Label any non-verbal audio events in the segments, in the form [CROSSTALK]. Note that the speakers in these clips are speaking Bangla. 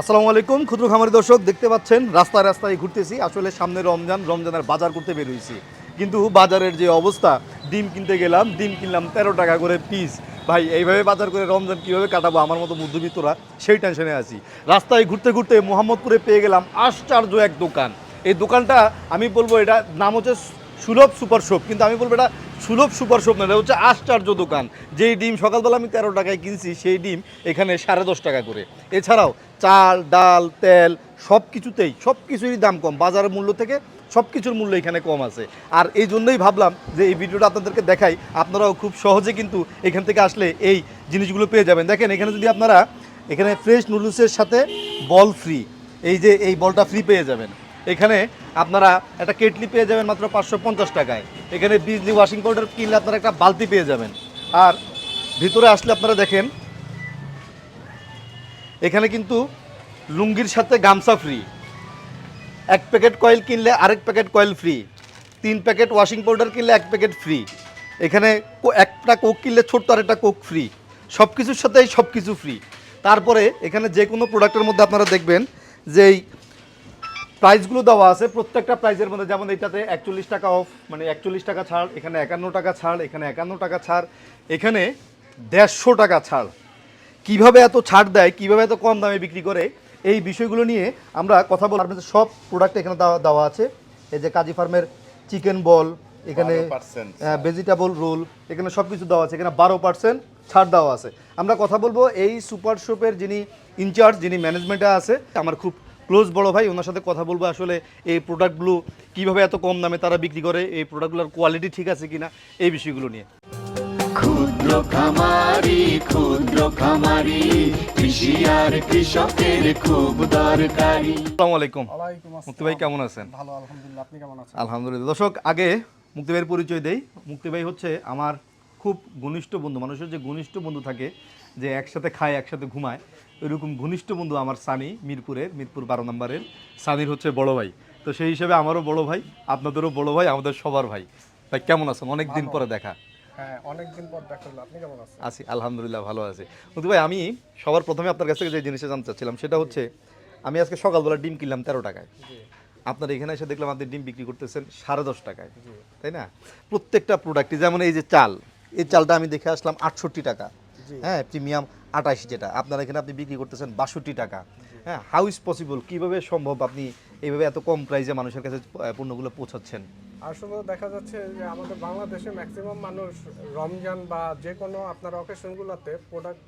আসসালামু আলাইকুম, ক্ষুদ্র খামারি দর্শক, দেখতে পাচ্ছেন, রাস্তায় রাস্তায় ঘুরতেছি। আসলে সামনে রমজান, রমজানের বাজার করতে বের হয়েছি কিন্তু বাজারের যে অবস্থা, ডিম কিনতে গেলাম, ডিম কিনলাম তেরো টাকা করে পিস ভাই, এইভাবে বাজার করে রমজান কীভাবে কাটাবো আমার মতো মধ্যবিত্তরা, সেই টেনশনে আছি। রাস্তায় ঘুরতে ঘুরতে মোহাম্মদপুরে পেয়ে গেলাম আশ্চর্য এক দোকান। এই দোকানটা, আমি বলব এটা নাম হচ্ছে সুলভ সুপার শপ। কিন্তু আমি বলব এটা সুলভ সুপার শপ না, এটা হচ্ছে আশ্চর্য দোকান। যেই ডিম সকালবেলা আমি তেরো টাকায় কিনছি, সেই ডিম এখানে সাড়ে দশ টাকা করে। এছাড়াও চাল, ডাল, তেল সব কিছুতেই সব কিছুরই দাম কম। বাজারের মূল্য থেকে সব কিছুর মূল্য এখানে কম আছে। আর এই জন্যই ভাবলাম যে এই ভিডিওটা আপনাদেরকে দেখাই, আপনারাও খুব সহজে কিন্তু এখান থেকে আসলে এই জিনিসগুলো পেয়ে যাবেন। দেখেন, এখানে যদি আপনারা এখানে ফ্রেশ নুডলসের সাথে বল ফ্রি এই যে এই বলটা ফ্রি পেয়ে যাবেন। এখানে আপনারা একটা কেটলি পেয়ে যাবেন মাত্র পাঁচশো পঞ্চাশ টাকায়। এখানে বিজলি ওয়াশিং পাউডার কিনলে আপনারা একটা বালতি পেয়ে যাবেন। আর ভিতরে আসলে আপনারা দেখেন এখানে কিন্তু লুঙ্গির সাথে গামছা ফ্রি এক প্যাকেট কয়েল কিনলে আরেক প্যাকেট কয়েল ফ্রি তিন প্যাকেট ওয়াশিং পাউডার কিনলে এক প্যাকেট ফ্রি এখানে একটা কোক কিনলে ছোট্ট আরেকটা কোক ফ্রি সব কিছুর সাথেই সব কিছু ফ্রি তারপরে এখানে যে কোনো প্রোডাক্টের মধ্যে আপনারা দেখবেন যে এই প্রাইসগুলো দেওয়া আছে, প্রত্যেকটা প্রাইসের মধ্যে। যেমন এটাতে একচল্লিশ টাকা অফ মানে একচল্লিশ টাকা ছাড়, এখানে একান্ন টাকা ছাড়, এখানে একান্ন টাকা ছাড়, এখানে দেড়শো টাকা ছাড়। কীভাবে এত ছাড় দেয় কীভাবে এত কম দামে বিক্রি করে এই বিষয়গুলো নিয়ে আমরা কথা বল আপনাদের সব প্রোডাক্ট এখানে দেওয়া আছে। এই যে কাজী ফার্মের চিকেন বল এখানে 12% ভেজিটেবল রোল এখানে সব কিছু দেওয়া আছে। এখানে বারো পার্সেন্ট ছাড় দেওয়া আছে। আমরা কথা বলব এই সুপার শপের যিনি ইনচার্জ যিনি ম্যানেজমেন্টে আছে আমার খুব ক্লোজ বড় ভাই ওনার সাথে কথা বলব আসলে এই প্রোডাক্টগুলো কীভাবে এত কম দামে তারা বিক্রি করে এই প্রোডাক্টগুলোর কোয়ালিটি ঠিক আছে কিনা এই বিষয়গুলো নিয়ে। ক্ষুদ্র খামারি ক্ষুদ্র খামারি কৃষি আর কৃষকের খুব দরকারি। আসসালামু আলাইকুম। মুক্তি ভাই কেমন আছেন? ভালো আলহামদুলিল্লাহ। আপনি কেমন আছেন? আলহামদুলিল্লাহ। দর্শক আগে মুক্তি ভাইয়ের পরিচয় দেই। মুক্তি ভাই হচ্ছে আমার খুব ঘনিষ্ঠ বন্ধু মানুষের যে ঘনিষ্ঠ বন্ধু থাকে যে একসাথে খায় একসাথে ঘুমায় ওইরকম ঘনিষ্ঠ বন্ধু আমার সানি মিরপুরের মিরপুর বারো নম্বরের। সানির হচ্ছে বড় ভাই। তো সেই হিসেবে আমারও বড় ভাই আপনাদেরও বড় ভাই আমাদের সবার ভাই। ভাই কেমন আছেন? অনেক দিন পরে দেখা। হ্যাঁ অনেকদিন পর দেখা হলো। আপনি কেমন আছেন? আছি আলহামদুলিল্লাহ ভালো আছি। মুক্তি ভাই আমি সবার প্রথমে আপনার কাছ থেকে যে জিনিসটা জানতে চাচ্ছিলাম সেটা হচ্ছে আমি আজকে সকালবেলা ডিম কিনলাম তেরো টাকায়। আপনার এখানে এসে দেখলাম আপনি ডিম বিক্রি করতেছেন সাড়ে দশ টাকায় তাই না? প্রত্যেকটা প্রোডাক্টই যেমন এই যে চাল এই চালটা আমি দেখে আসলাম আটষট্টি টাকা। হ্যাঁ প্রিমিয়াম আটাইশ যেটা। আপনার এখানে আপনি বিক্রি করতেছেন বাষট্টি টাকা। হ্যাঁ হাউ ইজ পসিবল কীভাবে সম্ভব আপনি এইভাবে এত কম প্রাইসে মানুষের কাছে পণ্যগুলো পৌঁছাচ্ছেন? আসলে দেখা যাচ্ছে যে আমাদের বাংলাদেশে ম্যাক্সিমাম মানুষ রমজান বা যে কোনো আপনার অকেশনগুলোতে প্রোডাক্ট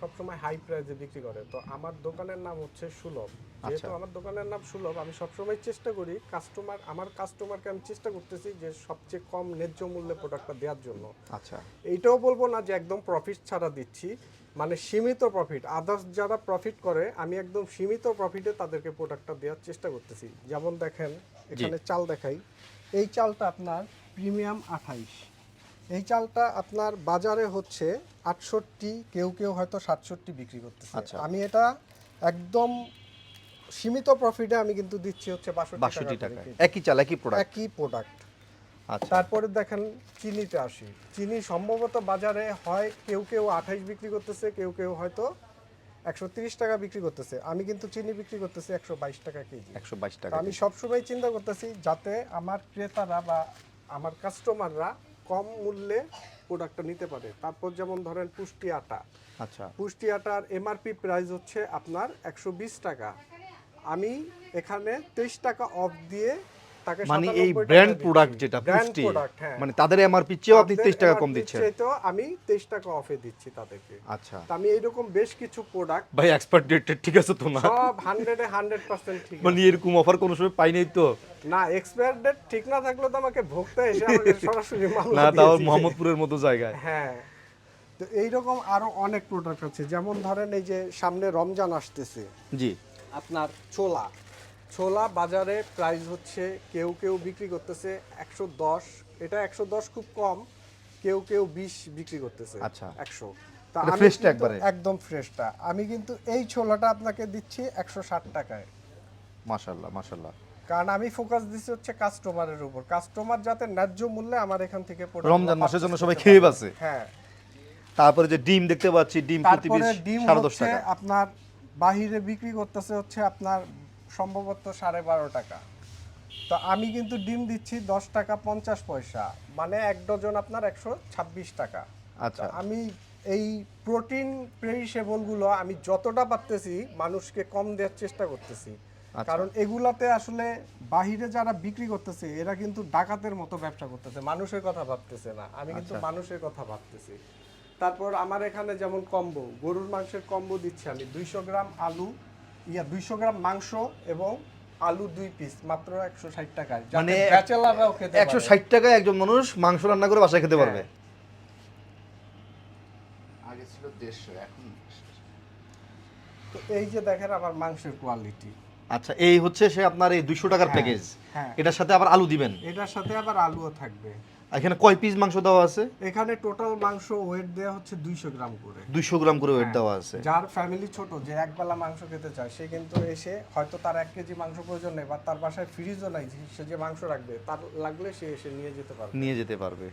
সবসময় হাই প্রাইসে বিক্রি করে। তো আমার দোকানের নাম হচ্ছে সুলভ। যেহেতু আমার দোকানের নাম সুলভ আমি সবসময় চেষ্টা করি কাস্টমার আমার কাস্টমারকে আমি চেষ্টা করতেছি যে সবচেয়ে কম ন্যায্য মূল্যে প্রোডাক্টটা দেওয়ার জন্য। আচ্ছা। এইটাও বলব না যে একদম প্রফিট ছাড়া দিচ্ছি মানে সীমিত প্রফিট আদার্স যারা প্রফিট করে আমি একদম সীমিত প্রফিটে তাদেরকে প্রোডাক্টটা দেওয়ার চেষ্টা করতেছি। যেমন দেখেন এখানে চাল দেখাই। এই চালটা আপনার প্রিমিয়াম আঠাইশ। এই চালটা আপনার বাজারে হচ্ছে আটষট্টি কেউ কেউ হয়তো সাতষট্টি বিক্রি করতেছে। আচ্ছা। আমি এটা একদম সীমিত প্রফিটে আমি কিন্তু দিচ্ছি হচ্ছে বাষট্টি টাকা একই চাল একই প্রোডাক্ট একই প্রোডাক্ট আচ্ছা। তারপরে দেখেন চিনিতে আসি। চিনি সম্ভবত বাজারে হয় কেউ কেউ আঠাইশ বিক্রি করতেছে কেউ কেউ হয়তো একশো তিরিশ টাকা বিক্রি করতেছে। আমি কিন্তু চিনি বিক্রি করতেছি একশো বাইশ টাকা কেজি। একশো বাইশ টাকা আমি সবসময় চিন্তা করতেছি যাতে আমার ক্রেতারা বা আমার কাস্টমাররা কম মূল্যে প্রোডাক্টটা নিতে পারে। তারপর যেমন ধরেন পুষ্টি আটা। আচ্ছা। পুষ্টি আটার এমআরপি প্রাইস হচ্ছে আপনার একশো বিশ টাকা। আমি এখানে তেইশ টাকা অফ দিয়ে তাকে মানে এই ব্র্যান্ড প্রোডাক্ট যেটা পুষ্টি হ্যাঁ। মানে তাদের এমআরপি চেয়েও আপনি তাদের তেইশ টাকা কম দিচ্ছেন। চাইতেও আমি তেইশ টাকা অফে দিচ্ছি তাদেরকে। আচ্ছা। তা আমি এইরকম বেশ কিছু প্রোডাক্ট ভাই এক্সপার্ট ডেট ঠিক আছে তো না? সব হান্ড্রেডে হান্ড্রেড পার্সেন্ট ঠিক মানে এরকম অফার কোনো সময় পাই নাই তো? না এক্সপায়ার ডেট ঠিক না থাকলে তো আমাকে ভোক্তা এসে আমাকে [LAUGHS] সরাসরি মামলা না তাও মোহাম্মদপুরের মতো জায়গায়। হ্যাঁ। তো এইরকম আরও অনেক প্রোডাক্ট আছে। যেমন ধরেন এই যে সামনে রমজান আসতেছে। জি। আপনার ছোলা। ছোলা বাজারে প্রাইস হচ্ছে কেউ কেউ বিক্রি করতেছে একশো দশ এটা একশো দশ খুব কম কেউ কেউ বিশ বিক্রি করতেছে আচ্ছা। একশো একবারে? একদম ফ্রেশটা আমি কিন্তু এই ছোলাটা আপনাকে দিচ্ছি একশো ষাট টাকায় মাশাল্লাহ মাশাল্লাহ কারণ আমি ফোকাস হচ্ছে কাস্টমারের উপর কাস্টমার যাতে ন্যায্য মূল্যে আমার এখান থেকে রমজান মাসের জন্য সবাই খেয়ে। বাঁচে। হ্যাঁ তারপরে যে ডিম দেখতে পাচ্ছি ডিম প্রতি পিস টাকা আপনার বাহিরে বিক্রি করতেছে হচ্ছে আপনার সম্ভবত সাড়ে বারো টাকা। তো আমি কিন্তু ডিম দিচ্ছি দশ টাকা পঞ্চাশ পয়সা মানে এক ডজন আপনার একশো ছাব্বিশ টাকা। আচ্ছা। আমি এই প্রোটিন পেরিসেবলগুলো আমি যতটা পারতেছি মানুষকে কম দেওয়ার চেষ্টা করতেছি। আচ্ছা। কারণ এগুলাতে আসলে বাহিরে যারা বিক্রি করতেছে এরা কিন্তু ডাকাতের মতো ব্যবসা করতেছে মানুষের কথা ভাবতেছে না। আমি কিন্তু আচ্ছা। মানুষের কথা ভাবতেছি। তারপর আমার এখানে যেমন কম্বো গরুর মাংসের কম্বো দিচ্ছি আমি দুইশো গ্রাম আলু ইয়া দুইশো গ্রাম মাংস এবং আলু দুই পিস মাত্র একশো ষাট টাকায়। মানে ব্যাচেলাররাও খেতে একশো ষাট টাকায় একজন মানুষ মাংস রান্না করে বাসায় খেতে পারবে। আগে ছিল দেড়শো এখন তো এই যে দেখেন আমার মাংসের কোয়ালিটি আচ্ছা এই হচ্ছে সে আপনার এই দুইশো টাকার হ্যাঁ, প্যাকেজ হ্যাঁ। এটার সাথে আবার আলু দিবেন। এটার সাথে আবার আলুও থাকবে। এখানে কয় পিস মাংস দেওয়া আছে? এখানে টোটাল মাংস ওয়েট দেওয়া হচ্ছে দুইশো গ্রাম করে। দুইশো গ্রাম করে ওয়েট দেওয়া আছে। যার ফ্যামিলি ছোট যে একবেলা মাংস খেতে চায় সে কিন্তু এসে হয়তো তার এক কেজি মাংস প্রয়োজন নেই বা তার বাসায় ফ্রিজও নাই সে যে মাংস রাখবে তার লাগলে সে এসে নিয়ে যেতে পারবে। নিয়ে যেতে পারবে।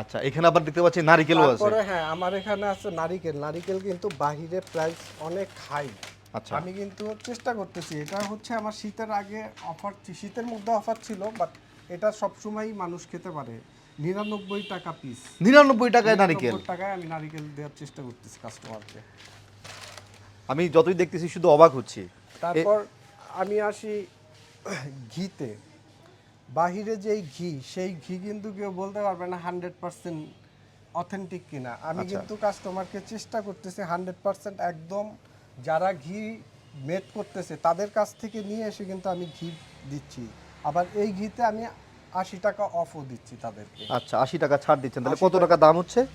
আচ্ছা এখানে আবার দেখতে পাচ্ছি নারিকেলও আছে। তারপরে হ্যাঁ আমার এখানে আছে নারিকেল। নারিকেল কিন্তু বাহিরে প্রাইস অনেক হাই আচ্ছা। আমি কিন্তু চেষ্টা করতেছি এটা হচ্ছে আমার শীতের আগে অফার শীতের মধ্যে অফার ছিল বাট এটা সবসময়ই মানুষ খেতে পারে। নিরানব্বই টাকা পিস নিরানব্বই টাকায় নারিকেল। টাকায় আমি নারিকেল দেওয়ার চেষ্টা করতেছি কাস্টমারকে আমি যতই দেখতেছি শুধু অবাক হচ্ছি। তারপর আমি আসি ঘিতে। বাহিরে যেই ঘি সেই ঘি কিন্তু কেউ বলতে পারবে না হান্ড্রেড পার্সেন্ট অথেন্টিক কিনা। আমি আচ্ছা। কিন্তু কাস্টমারকে চেষ্টা করতেছি হান্ড্রেড পার্সেন্ট একদম যারা ঘি মেড করতেছে তাদের কাছ থেকে নিয়ে এসে কিন্তু আমি ঘি দিচ্ছি। আবার এই ঘিতে আমি আশি টাকা অফও দিচ্ছি তাদেরকে। আচ্ছা আশি টাকা ছাড় দিচ্ছেন। তাহলে কত টাকা। দাম হচ্ছে?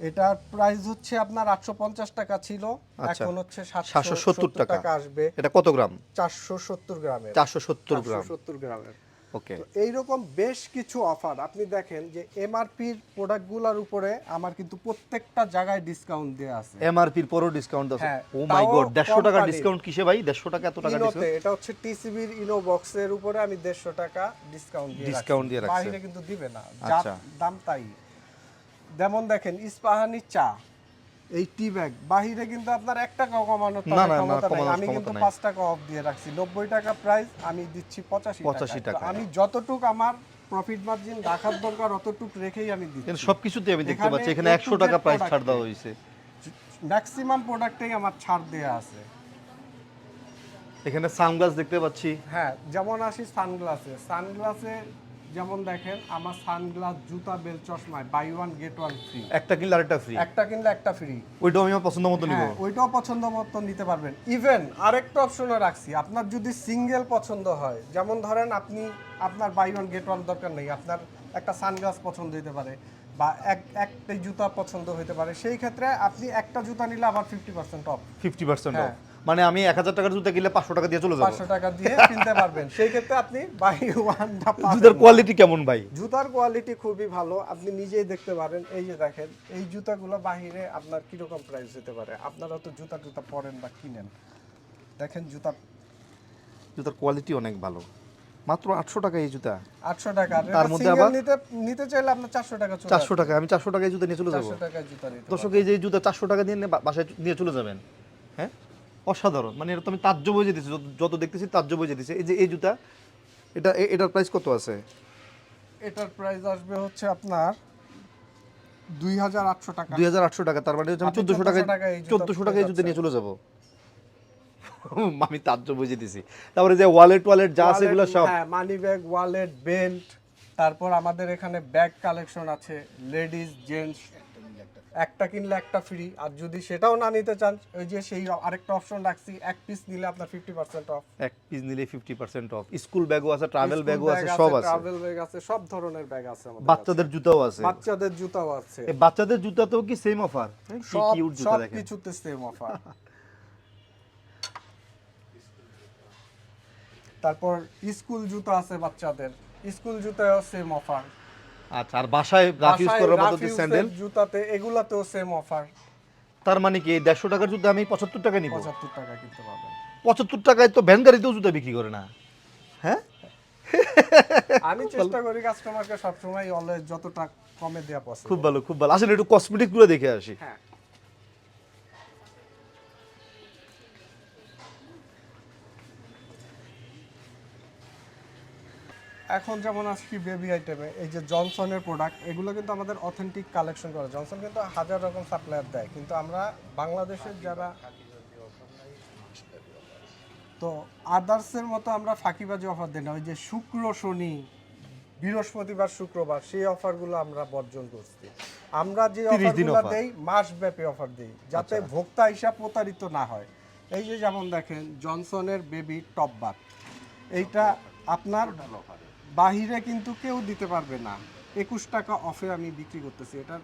এটার প্রাইস হচ্ছে আপনার আটশো পঞ্চাশ টাকা ছিল। আচ্ছা। এখন হচ্ছে সাতশো সত্তর টাকা। টাকা আসবে। এটা কত গ্রাম? চারশো সত্তর গ্রামের। চারশো সত্তর গ্রাম। সত্তর গ্রামের। ওকে এইরকম বেশ কিছু অফার আপনি দেখেন যে এমআরপির প্রোডাক্টগুলোর উপরে আমার কিন্তু প্রত্যেকটা জায়গায় ডিসকাউন্ট দেওয়া আছে। এমআরপির পরও ডিসকাউন্ট আছে। ও মাই গড দেড়শো টাকা ডিসকাউন্ট কিসে ভাই? দেড়শো টাকা এত টাকা ডিসকাউন্ট এটা হচ্ছে টিসিবির ইনো বক্সের উপরে আমি দেড়শো টাকা ডিসকাউন্ট দিয়ে ডিসকাউন্ট দিয়ে রাখছে। বাইরে কিন্তু দিবে না। যার আচ্ছা। দাম তাই। যেমন দেখেন ইস্পাহানি চা। এই টি ব্যাগ বাহিরে কিন্তু আপনার এক টাকা কমানোর ক্ষমতা নাই। আমি কিন্তু পাঁচ টাকা অফ দিয়ে রাখছি। নব্বই টাকা প্রাইস আমি দিচ্ছি পঁচাশি 85 টাকা আমি যতটুক আমার প্রফিট মার্জিন রাখার দরকার অতটুক রেখেই আমি দিচ্ছি। সবকিছুতে আমি দেখতে পাচ্ছি এখানে একশো টাকা প্রাইস ছাড় দেওয়া হয়েছে। ম্যাক্সিমাম প্রোডাক্টেই আমার ছাড় দেয়া আছে। এখানে সানগ্লাস দেখতে পাচ্ছি। হ্যাঁ যেমন আসি সানগ্লাসে। সানগ্লাসে যেমন দেখেন আমার সানগ্লাস জুতা bell চশমায় buy one get one free একটা কিনলে আরেকটা ফ্রি একটা কিনলে একটা ফ্রি ওইটাও আমি আমার পছন্দ মতো নিব। হ্যাঁ ওইটাও পছন্দ মতো নিতে পারবেন। ইভেন আরেকটা অপশনও রাখছি আপনার যদি সিঙ্গেল পছন্দ হয় যেমন ধরেন আপনি আপনার বাই ওয়ান গেট ওয়ান দরকার নেই আপনার একটা সানগ্লাস পছন্দ হতে পারে বা এক একটাই জুতা পছন্দ হতে পারে সেই ক্ষেত্রে আপনি একটা জুতা নিলে আবার fifty percent off fifty percent হ্যাঁ। মানে আমি এক হাজার টাকার জুতা কিনলে পাঁচশো টাকা দিয়ে চলে যাব। পাঁচশো টাকা দিয়ে কিনতে পারবেন। সেই ক্ষেত্রে আপনি বাই ওয়ানটা জুতার কোয়ালিটি কেমন ভাই? জুতার কোয়ালিটি খুবই ভালো। আপনি নিজেই দেখতে পারেন। এই যে দেখেন এই জুতাগুলো বাহিরে আপনার কীরকম প্রাইস হতে পারে? আপনারা তো জুতা টুতা পরেন বা কিনেন। দেখেন জুতা। জুতার কোয়ালিটি অনেক ভালো। মাত্র আটশো টাকা এই জুতা। আটশো টাকা। তার মধ্যে আবার- নিতে নিতে চাইলে আপনার চারশো টাকা চলে চারশো টাকা আমি চারশো টাকায় জুতা নিয়ে চলে যাব। দর্শক এই যে জুতা চারশো টাকা দিয়ে বাসায় নিয়ে চলে যাবেন। হ্যাঁ? অসাধারণ। মানে এটা তো আমি তাজ্য বই যেতেছি যত দেখতেছি তাজ্য বই যেতেছি এই যে এই জুতা এটা এটার প্রাইস কত আছে? এটার প্রাইস আসবে হচ্ছে আপনার দুই হাজার আটশো টাকা। দুই হাজার আটশো টাকা তার মানে হচ্ছে আমি চোদ্দশো 1400 টাকায় টাকায় এই জুতা চোদ্দশো টাকায় এই জুতা। নিয়ে চলে যাব। আমি তাজ্য বুঝে দিছি তারপরে যে ওয়ালেট ওয়ালেট যা আছে এগুলো সব। হ্যাঁ মানি ব্যাগ ওয়ালেট বেল্ট তারপর আমাদের এখানে ব্যাগ কালেকশন আছে লেডিস জেন্টস একটা কিনলে একটা ফ্রি আর যদি সেটাও না নিতে চান ওই যে সেই আরেকটা অপশন রাখছি এক পিস নিলে আপনার ফিফটি পার্সেন্ট অফ এক পিস নিলে ফিফটি পার্সেন্ট অফ স্কুল ব্যাগও আছে ট্রাভেল ব্যাগও আছে সব আছে। ট্রাভেল ব্যাগ আছে সব ধরনের ব্যাগ আছে আমাদের বাচ্চাদের জুতাও আছে। বাচ্চাদের জুতাও আছে। এই বাচ্চাদের জুতাতেও কি সেম অফার সব সব কিছুতে সেম অফার তারপর স্কুল জুতা আছে বাচ্চাদের স্কুল জুতায়ও সেম অফার আচ্ছা আর বাসায় রাফ ইউজ করার মতো যে স্যান্ডেল? জুতাতে এগুলাতেও সেম অফার তার মানে কি এই দেড়শো টাকার জুতা আমি পঁচাত্তর টাকা নিব? পঁচাত্তর টাকা কিনতে পারবেন। পঁচাত্তর টাকায় তো ভ্যান গাড়িতেও জুতা বিক্রি করে না। হ্যাঁ? আমি চেষ্টা করি কাস্টমারকে সবসময় অলওয়েজ যতটা কমে দেওয়া পসিবল খুব ভালো খুব ভালো। আসলে একটু কসমেটিকগুলো দেখে আসি। হ্যাঁ। এখন যেমন আসছি বেবি আইটেমে এই যে জনসনের প্রোডাক্ট এগুলো কিন্তু আমাদের অথেন্টিক কালেকশন করে। জনসন কিন্তু হাজার রকম সাপ্লায়ার দেয় কিন্তু আমরা বাংলাদেশের যারা তো আদার্সের মতো আমরা ফাঁকিবাজি অফার দিই না। ওই যে শুক্র শনি বৃহস্পতিবার শুক্রবার সেই অফারগুলো আমরা বর্জন করছি। আমরা যে অফারগুলো দেই মাস ব্যাপী অফার দিই যাতে ভোক্তা হিসাব প্রতারিত না হয়। এই যে যেমন দেখেন জনসনের বেবি টপ বাথ এইটা আপনার বাহিরে কিন্তু কেউ দিতে পারবে না। একুশ টাকা অফে আমি বিক্রি করতেছি। এটার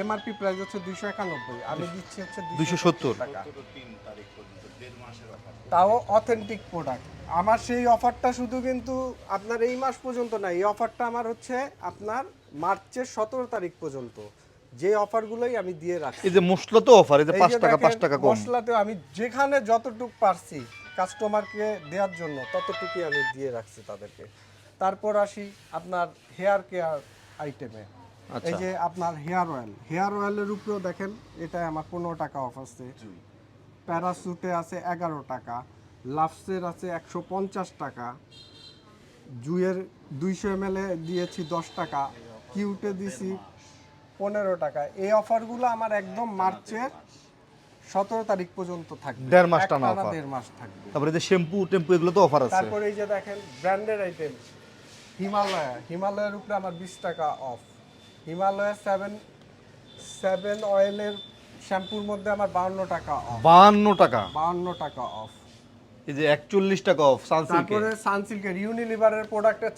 এমআরপি প্রাইস হচ্ছে দুইশো একানব্বই আমি দিচ্ছি হচ্ছে 270 টাকা। তিন তারিখ পর্যন্ত দেড় মাসের অফার তাও অথেন্টিক প্রোডাক্ট আমার সেই অফারটা শুধু কিন্তু আপনার এই মাস পর্যন্ত না এই অফারটা আমার হচ্ছে আপনার মার্চের সতেরো তারিখ পর্যন্ত। যে অফারগুলোই আমি দিয়ে রাখছি। এই যে মশলা তো অফার এই যে পাঁচ টাকা পাঁচ টাকা কম। মশলাতে আমি যেখানে যতটুকু পারছি কাস্টমারকে দেওয়ার জন্য ততটুকুই আমি দিয়ে রাখছি তাদেরকে। তারপর আসি আপনার হেয়ার কেয়ার আইটেমে এই। যে আপনার হেয়ার অয়েল হেয়ার অয়েলের উপরেও দেখেন এটা আমার পনেরো টাকা অফ আছে। প্যারাসুটে আছে এগারো টাকা লাফসের আছে একশো পঞ্চাশ টাকা জুয়ের দুইশো এম দিয়েছি দশ টাকা কিউটে দিছি পনেরো টাকা। এই অফারগুলো আমার একদম মার্চের সতেরো তারিখ পর্যন্ত থাকবে। দেড় মাস টানা দেড় মাস থাকবে। তারপরে যে শ্যাম্পু টেম্পু এগুলো তো অফার আছে। তারপরে এই যে দেখেন ব্র্যান্ডেড আইটেম হিমালয়া হিমালয়ের উপরে আমার বিশ টাকা অফ হিমালয়া সেভেন সেভেন অয়েলের শ্যাম্পুর মধ্যে আমার বাউন্ন টাকা অফ বাহান্ন টাকা? বাউন্ন টাকা অফ এই যে একচল্লিশ টাকা অফ সানসিল্কে তারপরে সানসিল্কের ইউনিলিভারের প্রোডাক্টের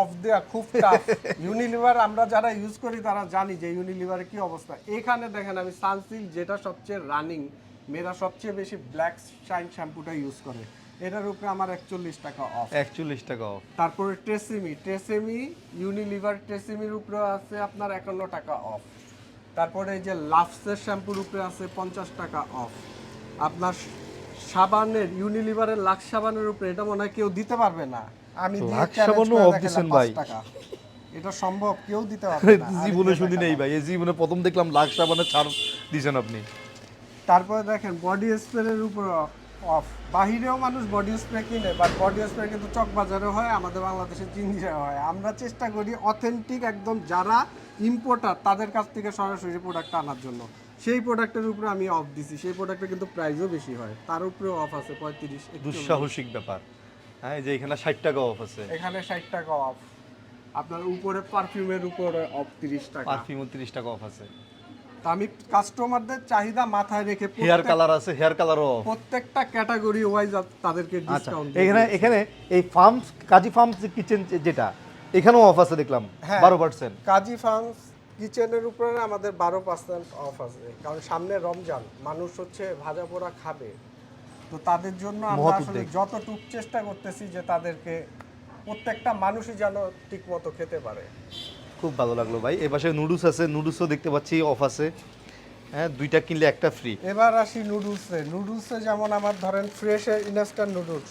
অফ দেওয়া খুব টাফ ইউনিলিভার [LAUGHS] আমরা যারা ইউজ করি তারা জানি যে ইউনিলিভারের কি অবস্থা। এখানে দেখেন আমি সানসিল্ক যেটা সবচেয়ে রানিং মেয়েরা সবচেয়ে বেশি ব্ল্যাক শাইন শ্যাম্পুটা ইউজ করে। এটার উপরে আমার একচল্লিশ টাকা অফ একচল্লিশ টাকা অফ তারপরে ট্রেসিমি ট্রেসিমি ইউনিলিভার ট্রেসিমির উপরে আছে আপনার একান্ন টাকা অফ তারপরে এই যে লাফসের শ্যাম্পুর উপরে আছে পঞ্চাশ টাকা অফ আপনার সাবানের ইউনিলিভারের লাক্স সাবানের উপরে এটা মনে হয় কেউ দিতে পারবে না। আমি লাক্স দিছেন ভাই। এটা সম্ভব কেউ দিতে [LAUGHS] পারবে না। জীবনে শুনি নেই ভাই এই জীবনে প্রথম দেখলাম লাখ সাবানের ছাড় দিয়েছেন আপনি। তারপরে দেখেন বডি স্প্রের উপর অফ বাহিরেও মানুষ বডি স্প্রে কিনে বাট বডি স্প্রে কিন্তু চক বাজারে হয় আমাদের বাংলাদেশে চিনজিরা হয়। আমরা চেষ্টা করি অথেন্টিক একদম যারা ইম্পোর্টার তাদের কাছ থেকে সরাসরি প্রোডাক্ট আনার জন্য। সেই প্রোডাক্টের উপরে আমি অফ দিছি। সেই প্রোডাক্টের কিন্তু প্রাইসও বেশি হয়। তার উপরেও অফ আছে পঁয়ত্রিশ দুঃসাহসিক ব্যাপার। হ্যাঁ যে এখানে ষাট টাকা অফ আছে। এখানে ষাট টাকা অফ আপনার উপরে পারফিউমের উপরে অফ তিরিশ টাকা। পারফিউম তিরিশ টাকা অফ আছে। তা আমি কাস্টমারদের চাহিদা মাথায় রেখে হেয়ার কালার আছে হেয়ার কালারও প্রত্যেকটা ক্যাটাগরি ওয়াইজ তাদেরকে আচ্ছা ডিসকাউন্ট এখানে এখানে এই ফার্ম কাজী ফার্ম কিচেন যেটা এখানেও অফ আছে দেখলাম হ্যাঁ। বারো পার্সেন্ট কাজী ফার্মস কিচেনের উপরে আমাদের বারো পার্সেন্ট অফ আছে কারণ সামনে রমজান মানুষ হচ্ছে ভাজা পোড়া খাবে। তো তাদের জন্য আমরা আসলে যতটুক চেষ্টা করতেছি যে তাদেরকে প্রত্যেকটা মানুষই যেন ঠিক মতো খেতে পারে। খুব ভালো লাগল ভাই। এ পাশে নুডলস আছে নুডলসও দেখতে পাচ্ছি অফ আছে। হ্যাঁ দুইটা কিনলে একটা ফ্রি এবার আসি নুডলসে নুডলসে যেমন আমার ধরেন ফ্রেশের ইনস্ট্যান্ট নুডলস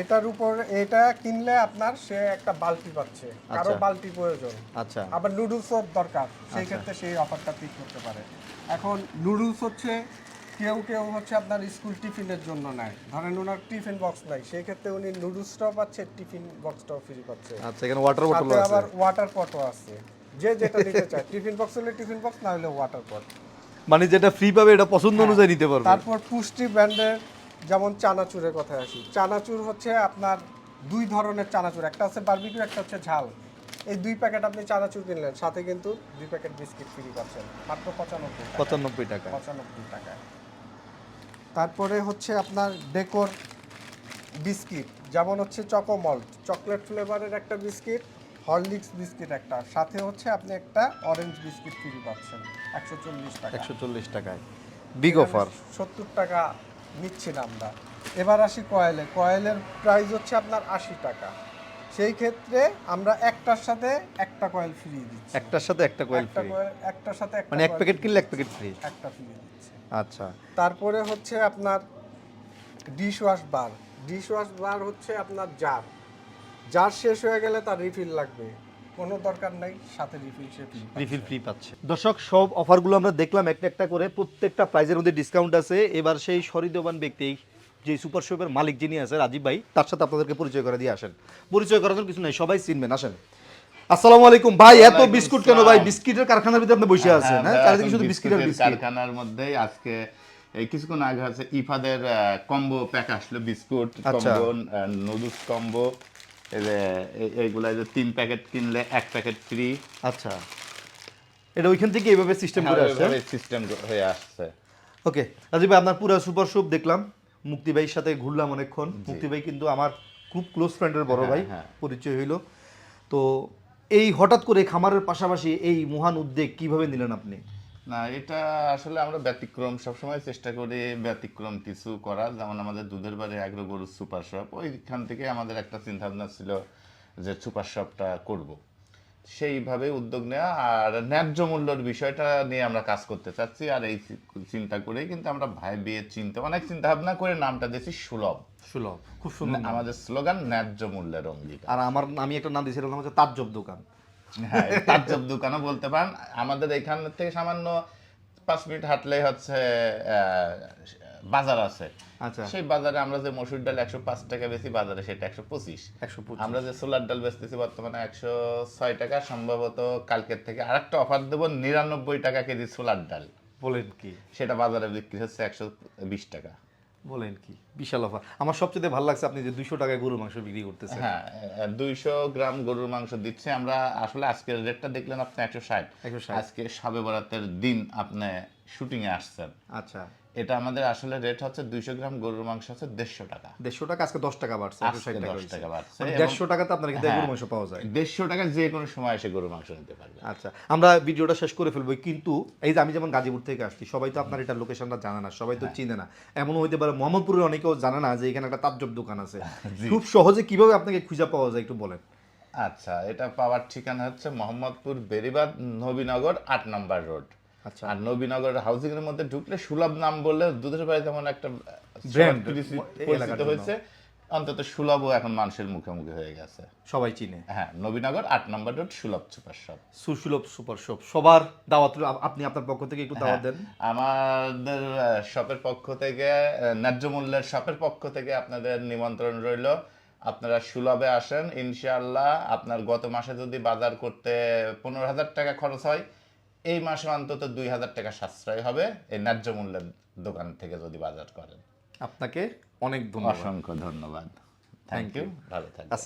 এটার উপর এটা কিনলে আপনার সে একটা বালতি পাচ্ছে। কারও আচ্ছা। বালতি প্রয়োজন। আচ্ছা। আবার নুডলসও দরকার। সেই ক্ষেত্রে সেই অফারটা পিক করতে পারে। এখন নুডলস হচ্ছে কেউ কেউ হচ্ছে আপনার স্কুল টিফিনের জন্য নেয়। ধরেন ওনার টিফিন বক্স নাই সেই ক্ষেত্রে উনি নুডলসটাও পাচ্ছে টিফিন বক্সটাও ফ্রি পাচ্ছে। আচ্ছা এখানে ওয়াটার সাথে আছে। আবার ওয়াটার পটও আছে। যে যেটা নিতে চায় [LAUGHS] টিফিন বক্স হলে টিফিন বক্স না হলে ওয়াটার পট মানে যেটা ফ্রি পাবে এটা পছন্দ অনুযায়ী নিতে পারবে। তারপর পুষ্টি ব্র্যান্ডের যেমন চানাচুরের কথা আসি চানাচুর হচ্ছে আপনার দুই ধরনের চানাচুর একটা আছে বারবিকিউ একটা হচ্ছে ঝাল। এই দুই প্যাকেট আপনি চানাচুর কিনলেন সাথে কিন্তু দুই প্যাকেট বিস্কিট ফ্রি পাচ্ছেন মাত্র পঁচানব্বই টাকা পঁচানব্বই টাকা পঁচানব্বই টাকায়। তারপরে হচ্ছে আপনার ডেকোর বিস্কিট যেমন হচ্ছে চকোমল্ট চকলেট ফ্লেভারের একটা বিস্কিট হরলিক্স বিস্কিট একটা সাথে হচ্ছে আপনি একটা অরেঞ্জ বিস্কিট ফ্রি পাচ্ছেন একশো চল্লিশ টাকা। একশো চল্লিশ টাকায়। বিগ অফার সত্তর টাকা নিচ্ছি না আমরা। এবার আসি কয়েলে কয়েলের প্রাইস হচ্ছে আপনার আশি টাকা। সেই ক্ষেত্রে আমরা একটার সাথে একটা কয়েল ফ্রি দিচ্ছি। একটার সাথে একটা কয়েল একটা ফ্রি coil- একটার সাথে একটা মানে এক প্যাকেট কিনলে এক প্যাকেট ফ্রি একটা ফ্রি দিচ্ছে। আচ্ছা। তারপরে হচ্ছে আপনার dish wash bar dish wash bar হচ্ছে আপনার জার জার শেষ হয়ে গেলে তার রিফিল লাগবে। কোনো দরকার নাই সাথে রিফিল রিফিল ফ্রি পাচ্ছে। দর্শক সব অফারগুলো আমরা দেখলাম একটা একটা করে। প্রত্যেকটা প্রাইজের মধ্যে ডিসকাউন্ট আছে। এবার সেই সরিদবান ব্যক্তি যে সুপার শপের মালিক যিনি আছে রাজীব ভাই তার সাথে আপনাদেরকে পরিচয় করে দিয়ে আসেন। পরিচয় করানোর কিছু নাই সবাই চিনবেন। আসেন। আসসালামু আলাইকুম। ভাই এত বিস্কুট কেন ভাই? বিস্কিটের কারখানার ভিতরে আপনি বসে আছেন হ্যাঁ চারিদিকে শুধু বিস্কিট আর বিস্কিট। কারখানার মধ্যেই আজকে এই কিছুক্ষণ আগে হচ্ছে ইফাদের কম্বো প্যাক আসলো বিস্কুট আচ্ছা। Combo noodles combo. এইগুলা যে তিন প্যাকেট কিনলে এক প্যাকেট ফ্রি। আচ্ছা। এটা ওইখান থেকে এইভাবে সিস্টেম করে আসছে? সিস্টেম হয়ে আসছে। ওকে রাজীব ভাই আপনার পুরো সুপার শপ দেখলাম। মুক্তি ভাইয়ের সাথে ঘুরলাম অনেকক্ষণ। মুক্তি ভাই কিন্তু আমার খুব ক্লোজ ফ্রেন্ডের বড় ভাই হ্যাঁ। পরিচয় হইল। তো এই হঠাৎ করে খামারের পাশাপাশি এই মহান উদ্যোগ কীভাবে নিলেন আপনি? না, এটা আসলে আমরা ব্যতিক্রম, সবসময় চেষ্টা করি ব্যতিক্রম কিছু করা যেমন আমাদের দুধের বাড়ি অ্যাগ্রো গরুর সুপার শপ, ওইখান থেকে আমাদের একটা চিন্তা ভাবনা ছিল যে সুপার শপটা করব। সেইভাবে উদ্যোগ নেওয়া আর ন্যায্য মূল্যর বিষয়টা নিয়ে আমরা কাজ করতে চাচ্ছি। আর এই চিন্তা করেই কিন্তু আমরা ভাই বিয়ে চিন্তা অনেক চিন্তা ভাবনা করে নামটা দিয়েছি সুলভ। সুলভ খুব সুন্দর আমাদের স্লোগান ন্যায্য মূল্যের অঙ্গীকার। আর আমার আমি একটা নাম দিয়েছিলাম হচ্ছে তাজ্জব দোকান। হ্যাঁ তাজ্জব দোকানও বলতে পারেন। আমাদের এখান থেকে সামান্য পাঁচ মিনিট হাঁটলেই হচ্ছে আহ, বাজার আছে। আচ্ছা। সেই বাজারে আমরা যে মসুর ডাল একশো পাঁচ টাকা বেশি বাজারে সেটা একশো পঁচিশ। একশো আমরা যে সোলার ডাল বেচতেছি বর্তমানে একশো ছয় টাকা সম্ভবত কালকের থেকে আরেকটা অফার দেবো নিরানব্বই টাকা কেজি সোলার ডাল। বলেন কি? সেটা বাজারে বিক্রি হচ্ছে একশো বিশ টাকা। বলেন কি? বিশাল অফার। আমার সবচেয়ে ভালো লাগছে আপনি যে দুইশো টাকায় গরুর মাংস বিক্রি করতেছেন। হ্যাঁ দুইশো গ্রাম গরুর মাংস দিচ্ছে। আমরা আসলে আজকের রেটটা দেখলেন আপনি একশো ষাট। 160 আজকে সবে বরাতের দিন আপনি শুটিং এ আসছেন। আচ্ছা। এটা আমাদের আসলে রেট হচ্ছে দুইশো গ্রাম গরুর মাংস হচ্ছে দেড়শো টাকা। দেড়শো টাকা আজকে দশ টাকা বাড়ছে দশ টাকা বাড়ছে মানে দেড়শো টাকাতে আপনার কিন্তু হ্যাঁ। গরুর মাংস পাওয়া যায়। দেড়শো টাকা যে কোনো সময় এসে গরুর মাংস নিতে পারবে। আচ্ছা আমরা ভিডিওটা শেষ করে ফেলব। কিন্তু এই যে আমি যেমন গাজীপুর থেকে আসছি সবাই তো আপনার এটা লোকেশনটা জানে না সবাই তো চিনে না। এমন হইতে পারে মোহাম্মদপুরে অনেকেও জানে না যে এখানে একটা তাজ্জব দোকান আছে। [LAUGHS] খুব সহজে কীভাবে আপনাকে খুঁজে পাওয়া যায় একটু বলেন। আচ্ছা এটা পাওয়ার ঠিকানা হচ্ছে মোহাম্মদপুর বেরিবাদ নবীনগর আট নম্বর রোড। আচ্ছা। আর নবীনগর হাউজিং এর মধ্যে ঢুকলে সুলভ নাম বললে দুধের বাড়ি যেমন একটা পরিচিত। হয়েছে। অন্তত সুলভও এখন মানুষের মুখে মুখে হয়ে গেছে। সবাই চিনে। হ্যাঁ নবীনগর আট নম্বর রোড সুলভ সুপার শপ। সুশীলভ সুপার শপ। সবার দাওয়াত আপনি আপনার পক্ষ থেকে একটু দাওয়াত দেন। আমাদের শপের পক্ষ থেকে ন্যায্য মূল্যের শপের পক্ষ থেকে আপনাদের নিমন্ত্রণ রইল। আপনারা সুলভে আসেন ইনশাআল্লাহ। আপনার গত মাসে যদি বাজার করতে পনেরো হাজার টাকা খরচ হয় এই মাসে অন্তত দুই হাজার টাকা সাশ্রয় হবে এই ন্যায্য মূল্যের দোকান থেকে যদি বাজার করেন। আপনাকে অনেক ধন্যবাদ। অসংখ্য ধন্যবাদ। থ্যাংক ইউ ভালো থাকবেন।